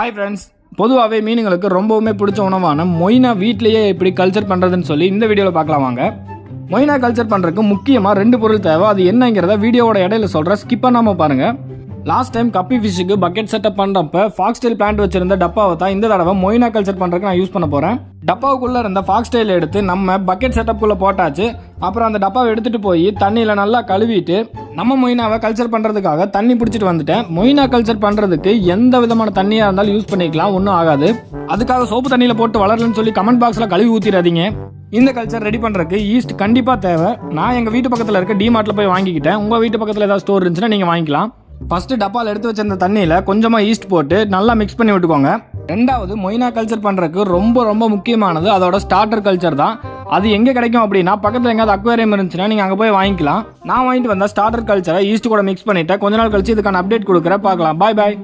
Hi friends பொதுவாகவே மீனுங்களுக்கு ரொம்பவுமே பிடிச்ச உணவான மொய்னா வீட்லேயே எப்படி கல்ச்சர் பண்ணுறதுன்னு சொல்லி இந்த வீடியோவில் பார்க்கலாம் வாங்க. மொய்னா கல்ச்சர் பண்ணுறதுக்கு முக்கியமாக ரெண்டு பொருள் தேவை. அது என்னங்கிறத வீடியோவோட இடையில சொல்கிறேன் ஸ்கிப் பண்ணாமல் பாருங்கள் லாஸ்ட் டைம் கப்பி ஃபிஷ்ஷுக்கு பக்கெட் செட்டப் பண்ணுறப்ப ஃபாக்ஸ்டைல் பிளான்ட் வச்சிருந்த டப்பாவை தான் இந்த தடவை மொயினா கல்ச்சர் பண்ணுறதுக்கு நான் யூஸ் பண்ண போகிறேன் டப்பாவுக்குள்ளே இருந்த ஃபாக்ஸ்டைல் எடுத்து நம்ம பக்கெட் செட்டப்புக்குள்ளே போட்டாச்சு. அப்புறம் அந்த டப்பாவை எடுத்துகிட்டு போய் தண்ணியில் நல்லா கழுவிட்டு நம்ம மொய்னாவை கல்ச்சர் பண்ணுறதுக்காக தண்ணி பிடிச்சிட்டு வந்துட்டேன். மொய்னா கல்ச்சர் பண்ணுறதுக்கு எந்த விதமான தண்ணியாக இருந்தாலும் யூஸ் பண்ணிக்கலாம் ஒன்றும் ஆகாது. அதுக்காக சோப்பு தண்ணியில் போட்டு வளரலன்னு சொல்லி கமெண்ட் பாக்ஸில் கழுவி ஊற்றிடாதீங்க இந்த கல்ச்சர் ரெடி பண்ணுறதுக்கு ஈஸ்ட் கண்டிப்பாக தேவை. நான் எங்கள் வீட்டு பக்கத்தில் இருக்க டிமார்ட்டில் போய் வாங்கிக்கிட்டேன். உங்கள் வீட்டு பக்கத்தில் ஏதாவது ஸ்டோர் இருந்துச்சுன்னா நீங்கள் வாங்கிக்கலாம். ஃபஸ்ட்டு டப்பாவில் எடுத்து வச்சிருந்த தண்ணியில் கொஞ்சமாக ஈஸ்ட் போட்டு நல்லா மிக்ஸ் பண்ணி விட்டுக்கோங்க. ரெண்டாவது மொய்னா கல்ச்சர் பண்ணுறதுக்கு ரொம்ப ரொம்ப முக்கியமானது அதோட ஸ்டார்டர் கல்ச்சர் தான். அது எங்கே கிடைக்கும் அப்படின்னா பக்கத்தில் எங்கேயாவது அக்வேரியம் இருந்துச்சுன்னா நீங்கள் அங்கே போய் வாங்கிக்கலாம். நான் வாங்கிட்டு வந்தால் ஸ்டார்டர் கல்ச்சரை ஈஸ்ட் கூட மிக்ஸ் பண்ணிவிட்டேன் கொஞ்ச நாள் கழிச்சு இதுக்கான அப்டேட் கொடுக்குறேன். பார்க்கலாம். பாய் பாய்